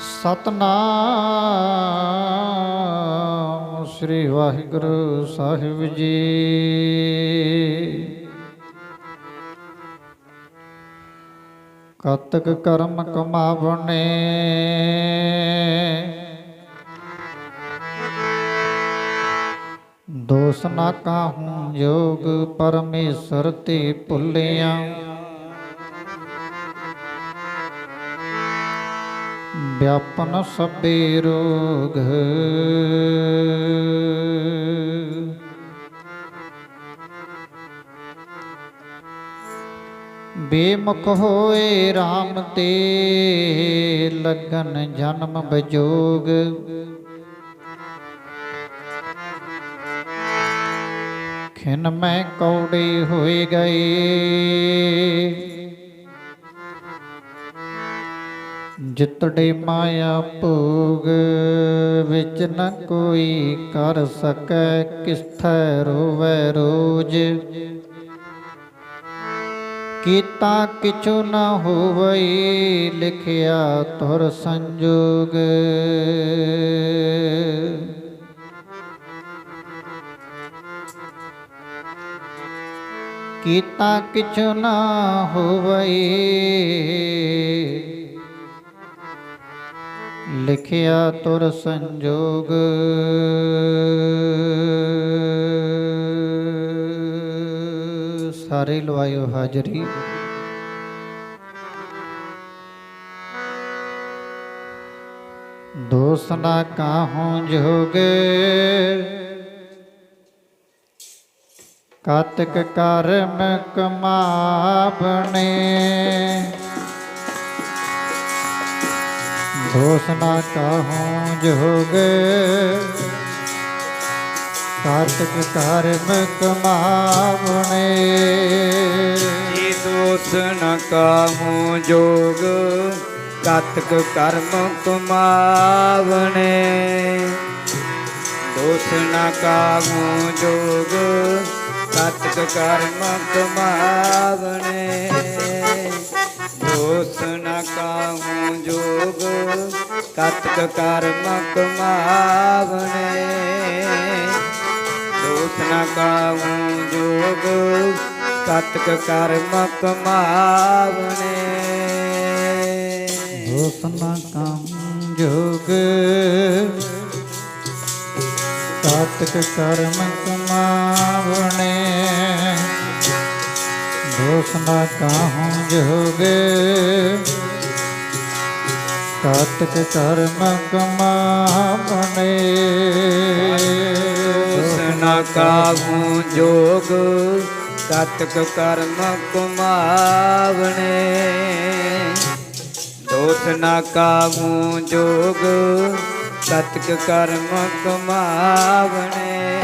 ਸਤਨਾਮ ਸ੍ਰੀ ਵਾਹਿਗੁਰੂ ਸਾਹਿਬ ਜੀ। ਕਤਕ ਕਰਮ ਕਮਾਵਣੇ। ਦੋਸ ਨਾ ਕਾਹੂੰ ਜੋਗ ਪਰਮੇਸ਼ਰ ਤੇ ਭੁੱਲਿਆ। ਵਿਆਪਨ ਸਭੇ ਰੋਗ। ਬੇਮੁਖ ਹੋਏ RAM ਤੇ ਲਗਨ ਜਨਮ ਬਜੋਗ। ਖਿਨ ਮੈਂ ਕੌੜੇ ਹੋਏ ਗਏ। ਜਿਤੜੇ ਮਾਇਆ ਭੋਗ ਵਿੱਚ ਨ ਕੋਈ ਕਰ ਸਕੈ, ਕਿਸਥੈ ਰੋਵੈ ਰੋਜ। ਕੀਤਾ ਕਿਛੁ ਨ ਹੋਵਈ, ਲਿਖਿਆ ਤੁਰ ਸੰਜੋਗ। ਕੀਤਾ ਕਿਛੁ ਨ ਹੋਵਈ ਲਿਖਿਆ ਤੁਰ ਸੰਜੋਗ। ਸਾਰੇ ਲਵਾਇਓ ਹਾਜ਼ਰੀ। ਦੋਸ ਨਾ ਕਾਹੂੰ ਜੋਗ? ਕਾਤਕ ਕਰਮ ਕਮਾਵਣੇ ਦੋਸ ਨਾ ਕਾਹੂੰ ਜੋਗ। ਕਾਤਕ ਕਰਮ ਕਮਾਵਣੇ। ਜੀ ਦੋਸ ਨ ਕਾਹੂ ਜੋਗ ਕਤਕ ਕਰਮ ਕਮਾਵਣੇ। ਦੋਸ ਨ ਕਾਹੂ ਜੋਗ ਕਤਕ ਕਰਮ ਕਮਾਵਣੇ। ਦੋਸ ਨ ਕਾਹੂ ਜੋਗ ਕਤਕ ਕਰਮ ਕਮਾਵਣੇ ਦੋਸ ਨ ਕਾਹੂ ਜੋਗ, ਕਤਕ ਕਰਮ ਕਮਾਵਣੇ ਦੋਸ ਨਾ ਕੰਮ ਜੋਗ, ਕਾਤਕ ਕਰਮ ਕਮਾਵਣੇ ਦੋਸ ਨਾ ਕਾਹੂੰ ਜੋਗ ਕਾਤਕ ਕਰਮ ਕਮਾਵਣੇ ਦੋਸ ਨ ਕਾਹੂ ਜੋਗ ਕਤਕ ਕਰਮ ਕਮਾਵਣੇ ਦੋਸ ਨਾ ਕਾਹੂ ਜੋਗ ਕਤਕ ਕਰਮ ਕਮਾਵਣੇ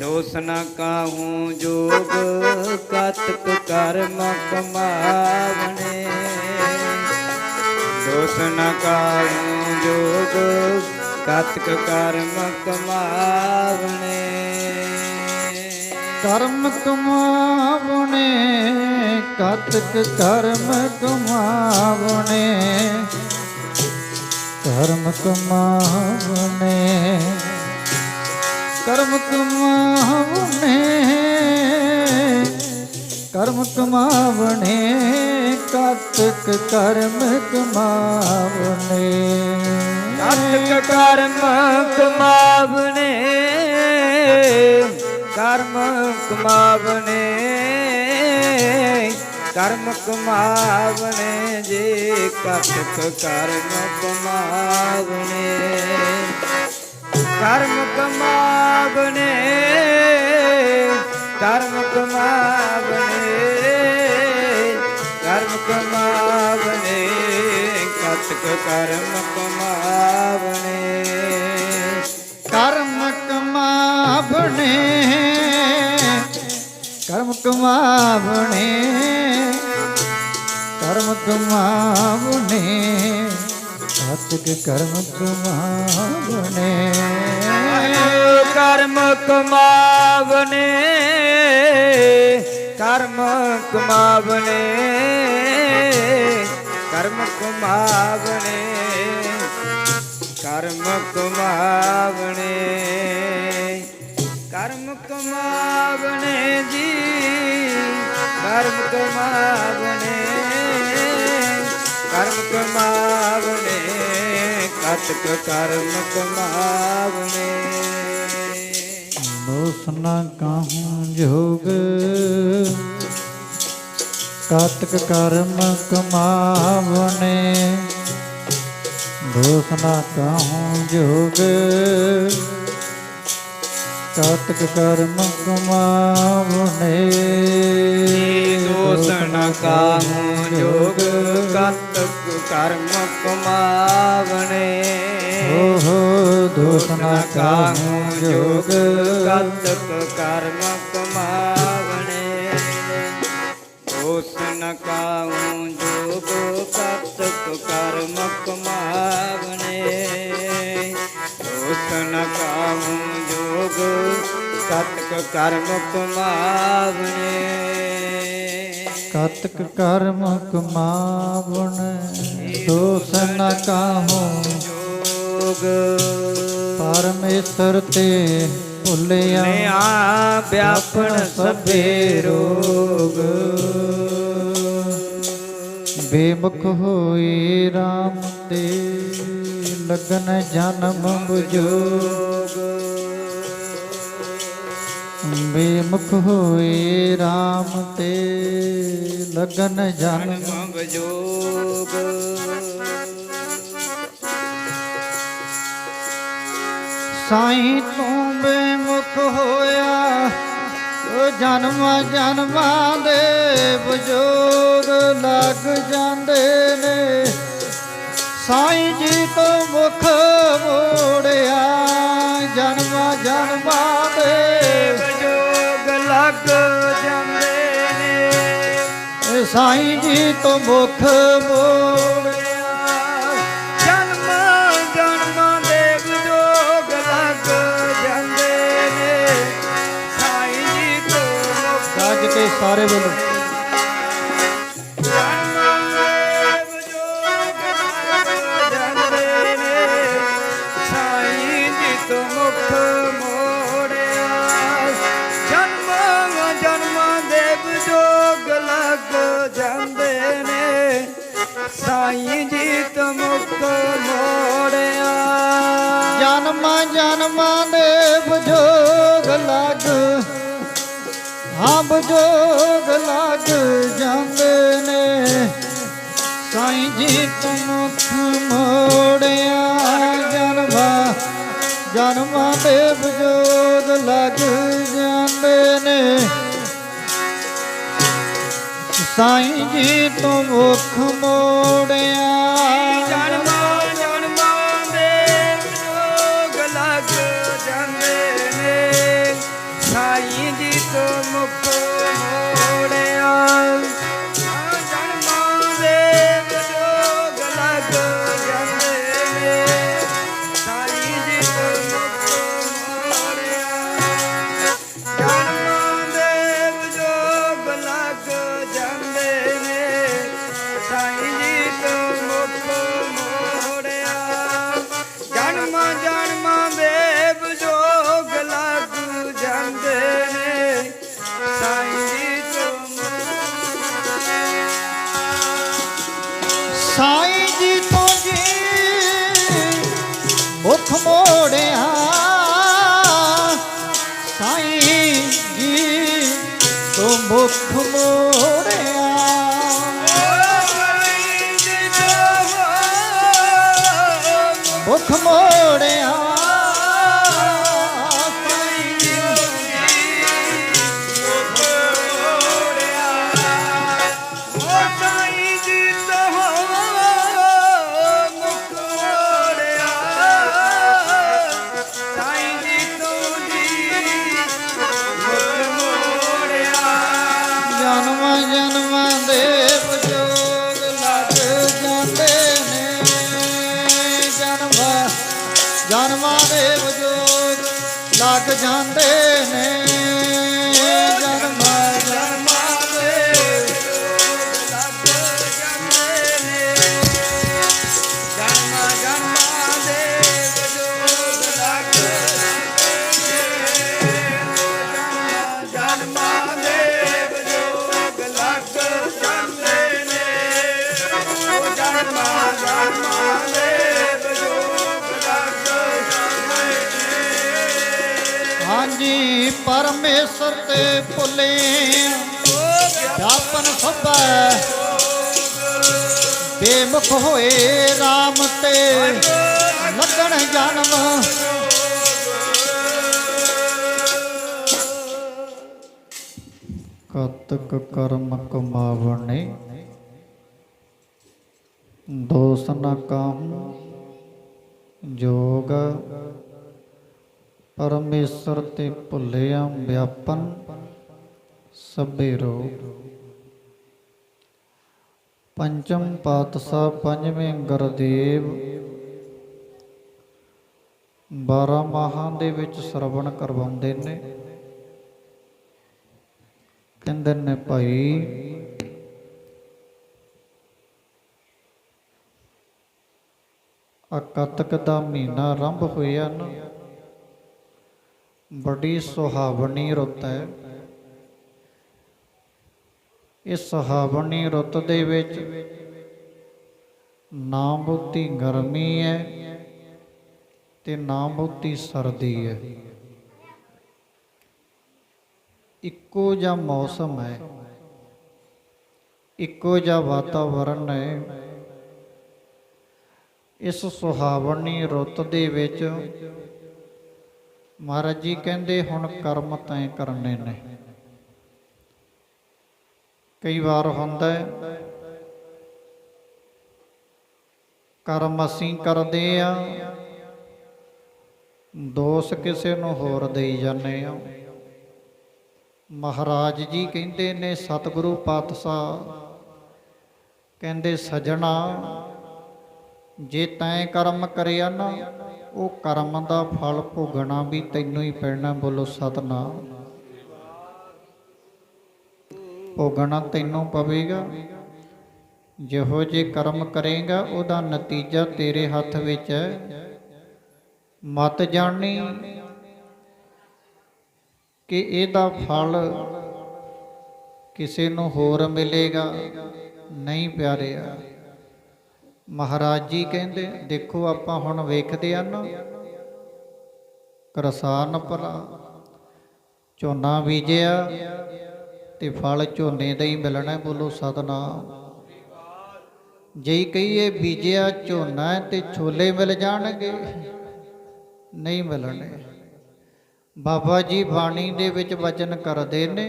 ਦੋਸ ਨਾ ਕਾਹੂ ਜੋਗ ਕਤਕ ਕਰਮ ਕਮਾਵਣੇ ਦੋਸ ਨ ਕਾਹੂ ਜੋਗ ਕਤਕ ਕਰਮ ਕਮਾਵਣੇ। ਕਰਮ ਕਮਾਵਣੇ ਕਤਕ ਕਰਮ ਕਮਾਵਣੇ। ਕਰਮ ਕਮਾਵਣੇ ਕਰਮ ਕਮਾਵਣੇ ਕਰਮ ਕਮਾਵਣੇ, ਕਤਕ ਕਰਮ ਕਮਾਵਣੇ। ਕਤਕ ਕਰਮ ਕਮਾਵਣੇ ਕਰਮ ਕਮਾਵਣੇ ਕਰਮ ਕਮਾਵਣੇ ਜੇ, ਕਤਕ ਕਰਮ ਕਮਾਵਣੇ। ਕਰਮ ਕਮਾਵਣੇ ਕਰਮ ਕਮਾਵਣੇ ਕਰਮ ਕਮਾਵਣੇ ਕਤਕ ਕਰਮ ਕਮਾਵਣੇ ਕਰਮ ਕਮਾਵਣੇ ਕਰਮ ਕਮਾਵਣੇ ਕਰਮ ਕਮਾਵਣੇ ਸਾਤਿਕ ਕਰਮ ਕਮਾਵਣੇ ਕਰਮ ਕਮਾਵਨੇ ਕਰਮ ਕਮਾਵਨੇ, ਕਰਮ ਕਮਾਵਣੇ ਕਰਮ ਕਮਾਵਣੇ ਕਰਮ ਕਮਾਵਣੇ ਜੀ, ਕਰਮ ਕਮਾਵਣੇ ਕਰਮ ਕਮਾਵਣੇ ਕਤਕ ਕਰਮ ਕਮਾਵਣੇ ਦੋਸ ਨਾ ਕਾਹੂੰ ਜੋਗ? ਕਾਤਕ ਕਰਮ ਕਮਾਵਣੇ। ਦੋਸ ਨਾ ਕਾਹੂੰ ਜੋਗ? ਕਾਤਕ ਕਰਮ ਕਮਾਵਣੇ। ਦੋਸਨ ਕਾਹੂ ਜੋਗ। ਕਤਕ ਕਰਮ ਕਮਾਵਣੇ। ਓਹੋ ਦੋਸ ਨਾ ਕਾਹੂੰ ਜੋਗ। ਕਤਕ ਕਰਮ ਕਮਾਵਣੇ। ਦੋਸਨ ਕਾਹੂ ਜੋਗ ਕਤਕ ਕਰਮ ਕਮਾਵਣੇ। ਦੋਸਨ ਕਾਹੂ ਜੋਗ ਕਤਕ ਕਰਮ ਕਮਾਵਣੇ। ਕਤਕ ਕਰਮ ਕਮਾਵਣ। ਦੋਸ ਨ ਕਾਹੂੰ ਜੋਗ। ਪਰਮੇਸ਼ਰ ਤੇ ਭੁੱਲਿਆ ਨਿਆ ਵਿਆਪਣ ਸਭੇ ਰੋਗ। ਬੇਮੁਖ ਹੋਈ RAM ਤੇ ਲਗਨ ਜਨਮ ਬੁਜੋਗ। ਬੇਮੁਖ ਹੋਈ RAM ਤੇ ਲਗਨ ਜਨਮ ਜਨਮ ਸਾਈਂ ਤੂੰ ਬੇਮੁਖ ਹੋਇਆ ਉਹ ਜਨਮਾਂ ਜਨਮਾਂ ਦੇ ਬਜੋਗ ਲੱਗ ਜਾਂਦੇ ਨੇ। ਸਾਈਂ ਜੀ ਤੋਂ ਮੁਖ ਮੋੜਿਆ, ਜਨਮਾਂ ਜਨਮਾਂ ਦੇ ਵਿਜੋਗ ਲੱਗ ਜਾਂਦੇ ਨੇ। ਸਾਈਂ ਜੀ ਤੋਂ ਮੁਖ ਮੋੜਿਆ ਗੱਜ ਕੇ ਸਾਰੇ ਬੋਲੋ ਜਾਂਦੇ ਨੇ ਸਾਈਂ ਜੀ ਤੋਂ ਮੁਖ ਮੋੜਿਆ ਜਨਮ ਜਨਮਾਂ ਦੇ ਵਿਜੋਗ ਲੱਗ ਜਾਂਦੇ ਨੇ ਸਾਈਂ ਜੀ ਤੋਂ ਮੁਖ ਮੋੜਿਆ ਜਨਮਾਂ ਜਨਮਾਂ ਦੇ ਬਜੋਗ ਲੱਗ। ਹਾਂ ਬਜੋਗ ਲੱਗ ਜਾਂਦੇ ਨੇ। ਸਾਈਂ ਜੀ ਤੂੰ ਮੁਖ ਮੋੜਿਆ, ਜਨਮਾਂ ਜਨਮਾਂ ਦੇ ਬਜੋਗ ਲੱਗ ਜਾਂਦੇ ਨੇ। ਸਾਈਂ ਜੀ ਤੂੰ ਮੁਖ ਮੋੜਿਆ ਮੁਖ ਮੋੜਿਆ ਜਾਂਦੇ ਪਰਮੇਸ਼ਰ ਤੇ ਭੁੱਲੇ। ਜਾਪਨ ਸਭੈ ਬੇਮੁਖ ਹੋਏ RAM ਤੇ। ਲੱਗਣ ਜਨਮ। ਕਤਕ ਕਰਮ ਕਮਾਵਣੇ। ਦੋਸ ਨ ਜੋਗ। ਪਰਮੇਸ਼ਰ ਤੇ ਭੁੱਲਿਆ ਵਿਆਪਨ ਸਭੇ ਰੋਗ। ਪੰਚਮ ਪਾਤਸ਼ਾਹ ਪੰਜਵੇਂ ਗੁਰਦੇਵ। 12 ਮਾਹਾਂ ਦੇ ਵਿੱਚ ਸਰਵਣ ਕਰਵਾਉਂਦੇ ਨੇ। ਕਹਿੰਦੇ ਨੇ, ਭਾਈ ਆ ਦਾ ਮਹੀਨਾ ਆਰੰਭ ਹੋਇਆ ਨਾ। ਬੜੀ ਸੁਹਾਵਣੀ ਰੁੱਤ ਹੈ। ਇਸ ਸੁਹਾਵਣੀ ਰੁੱਤ ਦੇ ਵਿੱਚ ਨਾ ਬਹੁਤੀ ਗਰਮੀ ਹੈ ਤੇ ਨਾ ਬਹੁਤੀ ਸਰਦੀ ਹੈ। ਇੱਕੋ ਜਿਹਾ ਮੌਸਮ ਹੈ। ਇੱਕੋ ਜਿਹਾ ਵਾਤਾਵਰਣ ਹੈ। ਇਸ ਸੁਹਾਵਣੀ ਰੁੱਤ ਦੇ ਵਿੱਚ ਮਹਾਰਾਜ ਜੀ ਕਹਿੰਦੇ ਹੁਣ ਕਰਮ ਤੈਂ ਕਰਨੇ ਨੇ। ਕਈ ਵਾਰ ਹੁੰਦਾ ਹੈ, ਕਰਮ ਅਸੀਂ ਕਰਦੇ ਆ, ਦੋਸ਼ ਕਿਸੇ ਨੂੰ ਹੋਰ ਦੇਈ ਜਾਂਦੇ ਆ। ਮਹਾਰਾਜ ਜੀ ਕਹਿੰਦੇ ਨੇ, ਸਤਿਗੁਰੂ ਪਾਤਸ਼ਾਹ ਕਹਿੰਦੇ, ਸਜਣਾ, ਜੇ ਤੈਂ ਕਰਮ ਕਰਿਆ ਨਾ ਉਹ ਕਰਮ ਦਾ ਫਲ ਭੋਗਣਾ ਵੀ ਤੈਨੂੰ ਹੀ ਪੈਣਾ, ਬੋਲੋ ਸਤਨਾਮ। ਭੋਗਣਾ ਤੈਨੂੰ ਪਵੇਗਾ, ਜਿਹੋ ਜੇ ਕਰਮ ਕਰੇਗਾ, ਉਹਦਾ ਨਤੀਜਾ ਤੇਰੇ ਹੱਥ ਵਿੱਚ ਹੈ। ਮਤ ਜਾਣੀ ਕਿ ਇਹਦਾ ਫਲ ਕਿਸੇ ਨੂੰ ਹੋਰ ਮਿਲੇਗਾ, ਨਹੀਂ ਪਿਆਰਿਆ। ਮਹਾਰਾਜ ਜੀ ਕਹਿੰਦੇ, ਦੇਖੋ ਆਪਾਂ ਹੁਣ ਵੇਖਦੇ ਹਨ ਨਾ। ਕਰਸਾਨ ਭਲਾ, ਝੋਨਾ ਬੀਜਿਆ ਤੇ ਫਲ ਝੋਨੇ ਦਾ ਹੀ ਮਿਲਣਾ ਬੋਲੋ ਸਤਨਾਮ। ਜੇ ਕਹੀਏ ਬੀਜਿਆ ਝੋਨਾ ਹੈ ਤੇ ਛੋਲੇ ਮਿਲ ਜਾਣਗੇ, ਨਹੀਂ ਮਿਲਣੇ। ਬਾਬਾ ਜੀ ਬਾਣੀ ਦੇ ਵਿੱਚ ਵਚਨ ਕਰਦੇ ਨੇ,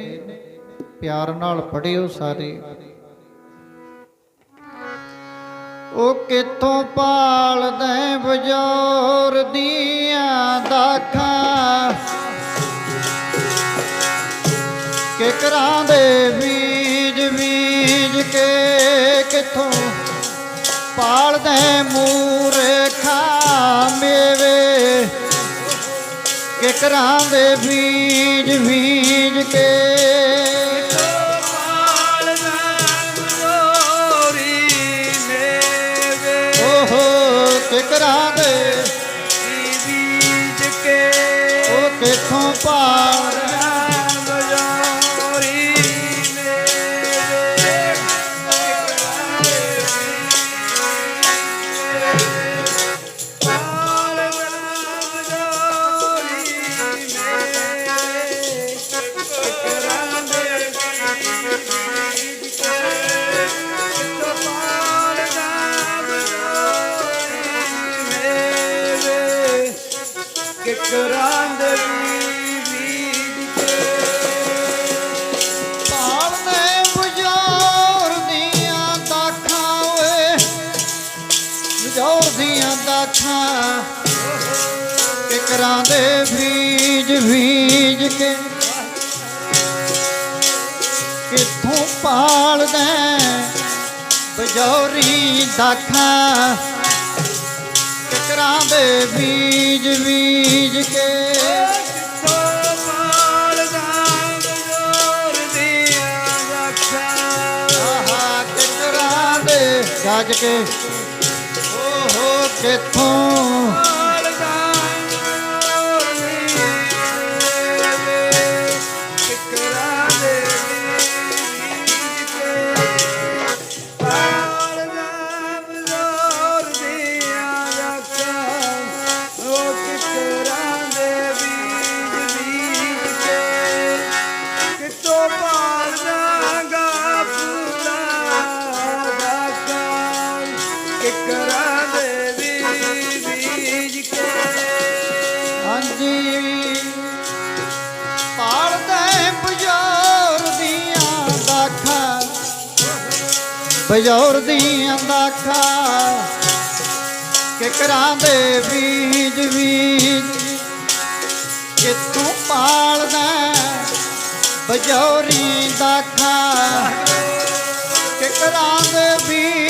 ਪਿਆਰ ਨਾਲ ਪੜਿਓ ਸਾਰੇ। ਉਹ ਕਿੱਥੋਂ ਪਾਲਦੇ ਬਜੋਰ ਦੀਆਂ ਦਾਖਾਂ? ਕਿਕਰਾਂ ਦੇ ਬੀਜ ਬੀਜ ਕੇ ਕਿੱਥੋਂ ਪਾਲਦੇ ਮੂਰਖਾ ਮੇਵੇ? ਕਿਕਰਾਂ ਦੇ ਬੀਜ ਬੀਜ ਕੇ ਕਿਕਰਾਂ ਦੇ ਬੀਜ ਬੀਜ ਕੇ ਕਿੱਥੋਂ ਪਾਲਦੇ ਬਜੌਰੀ ਦਾਖਾਂ ਕਿਕਰਾਂ ਦੇ ਬੀਜ ਬੀਜ ਕੇ ਆਹਾ ਕਿਕਰਾਂ ਦੇ ਗੱਜ ਕੇ। ਓਹੋ ਕਿੱਥੋਂ ਬਜੌਰ ਦੀਆਂ ਦਾਖਾਂ, ਕਿਕਰਾਂ ਦੇ ਬੀਜ ਬੀਜ ਕਿ ਤੂੰ ਪਾਲਦਾ ਬਜੌਰੀ ਦਾਖਾਂ, ਕਿਕਰਾਂ ਦੇ ਬੀਜ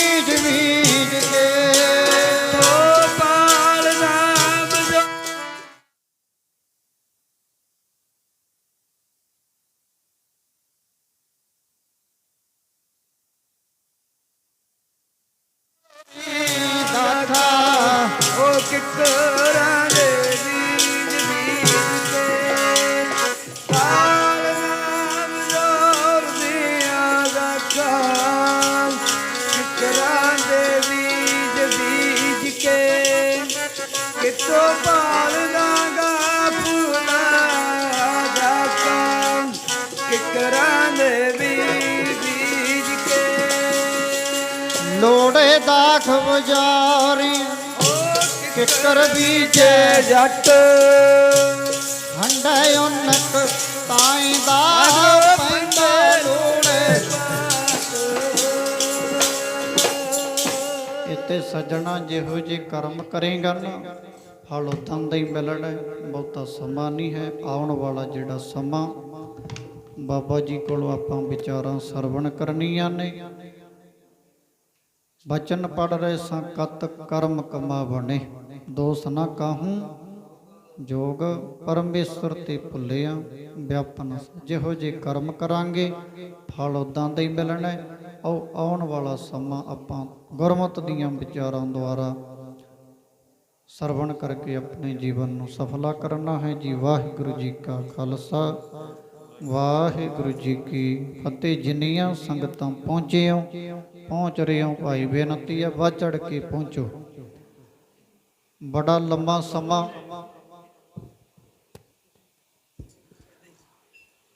ਕਿਕਰਾਂ ਦੇ ਬੀਜ ਕੇ। ਲੋੜੇ ਕਿੱਕਰ ਬੀਜੇ। ਜੱਟ। ਹੰਡੇ ਉਨਕ ਤਾਈ ਦਾ ਪੈਂਦੇ ਲੋੜੇ ਇਤੇ ਸਜਣਾ ਜਿਹੋ ਜੇ ਕਰਮ ਕਰੇਗਾ ਨਾ ਫਲ ਉਦਾਂ ਦਾ ਹੀ ਮਿਲਣਾ। ਬਹੁਤਾ ਸਮਾਂ ਨਹੀਂ ਹੈ ਆਉਣ ਵਾਲਾ ਜਿਹੜਾ ਸਮਾਂ। ਬਾਬਾ ਜੀ ਕੋਲੋਂ ਆਪਾਂ ਵਿਚਾਰਾਂ ਸਰਵਣ ਕਰਨੀਆਂ ਨੇ। ਬਚਨ ਪੜ ਰਹੇ ਸਾਂ, ਕਤ ਕਰਮ ਕਮਾਵਣੇ। ਦੋਸ ਨਾ ਕਾਹੂੰ, ਜੋਗ ਪਰਮੇਸ਼ਰ ਤੇ ਭੁੱਲਿਆ। ਵਿਆਪਨ ਜਿਹੋ ਜੇ ਕਰਮ ਕਰਾਂਗੇ, ਫਲ ਉਦਾਂ ਦਾ ਹੀ ਮਿਲਣਾ। ਉਹ ਆਉਣ ਵਾਲਾ ਸਮਾਂ ਆਪਾਂ ਗੁਰਮਤ ਦੀਆਂ ਵਿਚਾਰਾਂ ਦੁਆਰਾ ਸਰਵਣ ਕਰਕੇ ਆਪਣੇ ਜੀਵਨ ਨੂੰ ਸਫਲਾ ਕਰਨਾ ਹੈ। ਜੀ ਵਾਹਿਗੁਰੂ ਜੀ ਕਾ ਖਾਲਸਾ। ਵਾਹਿਗੁਰੂ ਜੀ ਕੀ ਫਤਿਹ। ਜਿੰਨੀਆਂ ਸੰਗਤਾਂ ਪਹੁੰਚੇ ਹੋ ਪਹੁੰਚ ਰਹੇ ਹੋ, ਭਾਈ ਬੇਨਤੀ ਹੈ, ਵੱਧ ਚੜ ਕੇ ਪਹੁੰਚੋ। ਬੜਾ ਲੰਮਾ ਸਮਾਂ,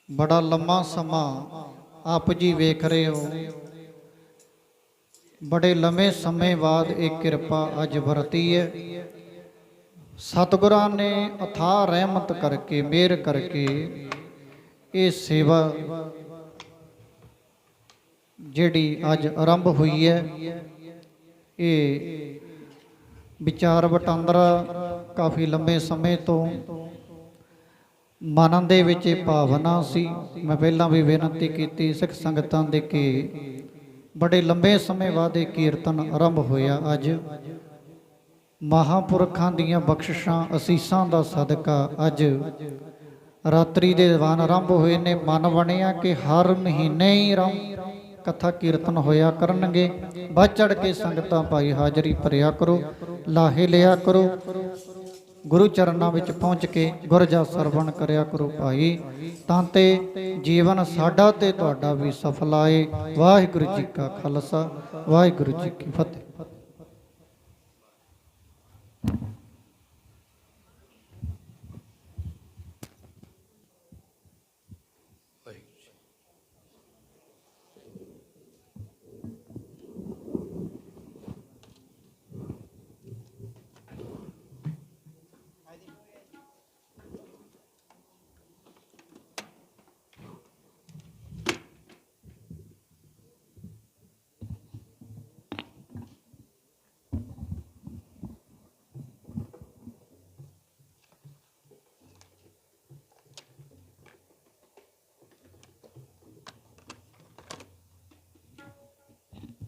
ਬੜਾ ਲੰਮਾ ਸਮਾਂ ਆਪ ਜੀ ਵੇਖ ਰਹੇ ਹੋ। ਬੜੇ ਲੰਮੇ ਸਮੇਂ ਬਾਅਦ ਇਹ ਕਿਰਪਾ ਅੱਜ ਵਰਤੀ ਹੈ। ਸਤਿਗੁਰਾਂ ਨੇ ਅਥਾਹ ਰਹਿਮਤ ਕਰਕੇ, ਮਿਹਰ ਕਰਕੇ ਇਹ ਸੇਵਾ ਜਿਹੜੀ ਅੱਜ ਆਰੰਭ ਹੋਈ ਹੈ, ਇਹ ਵਿਚਾਰ ਵਟਾਂਦਰਾ ਕਾਫੀ ਲੰਬੇ ਸਮੇਂ ਤੋਂ ਮਨ ਦੇ ਵਿੱਚ ਇਹ ਭਾਵਨਾ ਸੀ। ਮੈਂ ਪਹਿਲਾਂ ਵੀ ਬੇਨਤੀ ਕੀਤੀ ਸਿੱਖ ਸੰਗਤਾਂ ਦੇ ਕਿ ਬੜੇ ਲੰਬੇ ਸਮੇਂ ਬਾਅਦ ਇਹ ਕੀਰਤਨ ਆਰੰਭ ਹੋਇਆ ਅੱਜ। ਮਹਾਪੁਰਖਾਂ ਦੀਆਂ ਬਖਸ਼ਿਸ਼ਾਂ, ਅਸੀਸਾਂ ਦਾ ਸਦਕਾ ਅੱਜ ਰਾਤਰੀ ਦੇ ਦੀਵਾਨ ਆਰੰਭ ਹੋਏ ਨੇ, ਮਨ ਬਣਿਆ ਕਿ ਹਰ ਮਹੀਨੇ ਹੀ ਰਮ ਕਥਾ ਕੀਰਤਨ ਹੋਇਆ ਕਰਨਗੇ। ਵੱਧ ਚੜ ਕੇ ਸੰਗਤਾਂ ਭਾਈ ਹਾਜ਼ਰੀ ਭਰਿਆ ਕਰੋ, ਲਾਹੇ ਲਿਆ ਕਰੋ, ਗੁਰੂ ਚਰਨਾਂ ਵਿੱਚ ਪਹੁੰਚ ਕੇ ਗੁਰਜਾ ਸਰਵਣ ਕਰਿਆ ਕਰੋ ਭਾਈ। ਤਾਂ ਤੇ ਜੀਵਨ ਸਾਡਾ ਤੇ ਤੁਹਾਡਾ ਵੀ ਸਫਲ ਆਏ। ਵਾਹਿਗੁਰੂ ਜੀ ਕਾ ਖਾਲਸਾ, ਵਾਹਿਗੁਰੂ ਜੀ ਕੀ ਫਤਿਹ।